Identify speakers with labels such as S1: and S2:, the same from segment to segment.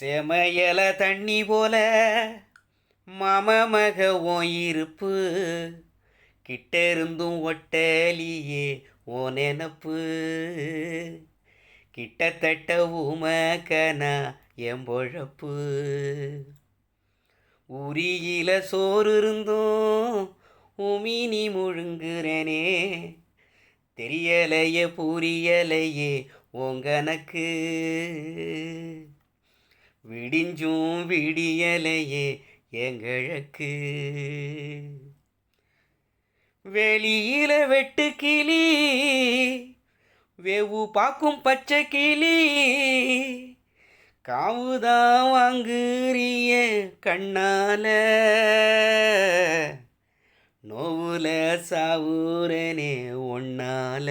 S1: செமையல தண்ணி போல மாம மக இருப்பு கிட்ட இருந்தும் ஒட்டலியே ஓ நெனப்பு கிட்டத்தட்ட உமக்கனா என் பொழப்பு உரியில சோறு இருந்தும் உமினி முழுங்குறனே. தெரியலையே புரியலையே உங்கனக்கு விடிஞ்சும் விடியலையே எங்களுக்கு வெளியில வெட்டு கிளி வெவு பார்க்கும் பச்சை கிளி. காவுதான் வாங்குறிய கண்ணால நோவுல சாவுரனே ஒன்னால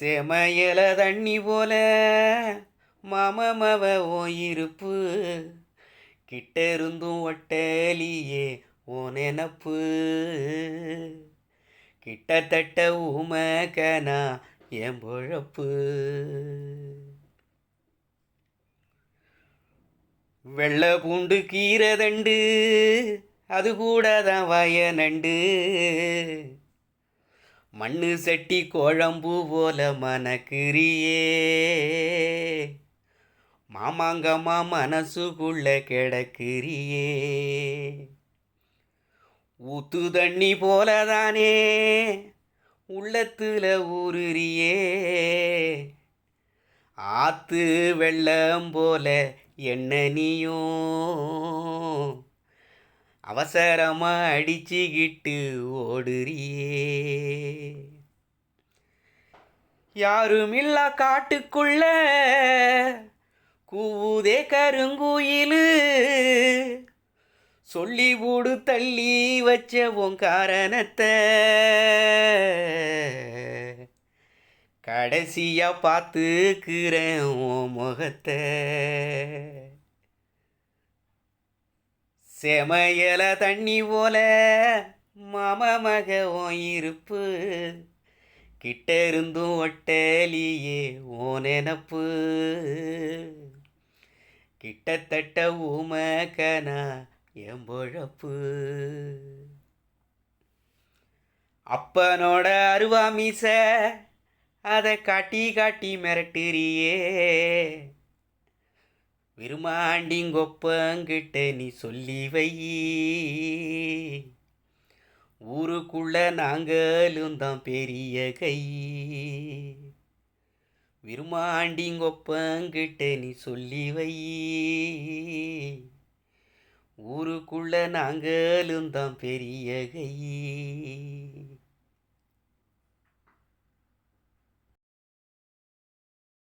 S1: செமையல தண்ணி போல மமமவ ஓ இருப்பு கிட்ட இருந்தும் ஒட்டலியே ஓ கிட்டத்தட்ட உமக்கனா என் பொழப்பு. வெள்ளை பூண்டு கீரை தண்டு அது கூட தான் வய நண்டு மண்ணு சட்டி குழம்பு போல மணக்கிறியே மாமாங்கம்மா மனசுக்குள்ள கிடக்கிறியே. ஊத்து தண்ணி போலதானே உள்ளத்துல ஊறுறியே. ஆத்து வெள்ளம் போல என்ன நீயும் அவசரமா அடிச்சுக்கிட்டு ஓடுறியே. யாருமில்லா காட்டுக்குள்ள? கூவுதே கருங்குயிலு. சொல்லி போடு தள்ளி வச்ச உன் காரணத்தை. கடைசியா பார்த்துக்கிறேன் உன் முகத்தை. செமையல தண்ணி போல மாம மக உன் இருப்பு. கிட்ட இருந்தும் ஒட்டலியே ஓ நெனப்பு கிட்டத்தட்ட உமக்கனா என் பொழப்பு அப்பனோட அருவாமிச அதை காட்டி காட்டி மிரட்டுறியே. விருமாண்டிங்கொப்பங்கிட்ட நீ சொல்லி வை ஊருக்குள்ள நாங்களும் தான் பெரிய கை. விருமாண்டிங்கொப்பங்கிட்ட நீ சொல்லி வை. ஊருக்குள்ள நாங்களும் தான் பெரிய கை.